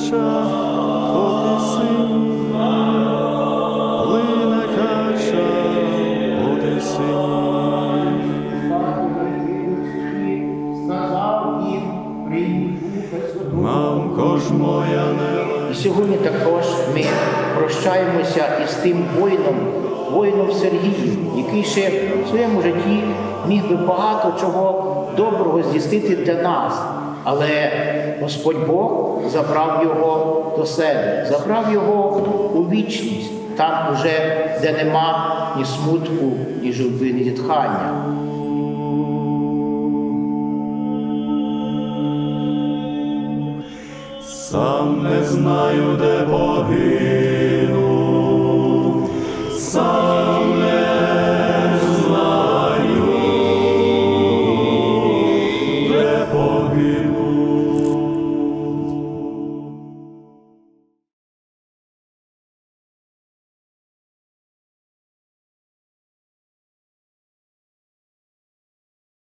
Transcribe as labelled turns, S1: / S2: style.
S1: кача по тисині, плине кача по тисині.
S2: сказав їм, прийміть Духа Святого.
S1: Мамко
S2: І сьогодні також ми прощаємося із тим воїном, воїном Сергієм, який ще в своєму житті міг би багато чого доброго здійснити для нас. Але Господь Бог забрав його до себе, забрав його у вічність, там уже, де нема ні смутку, ні журби, ні зітхання.
S1: Сам не знаю, де сам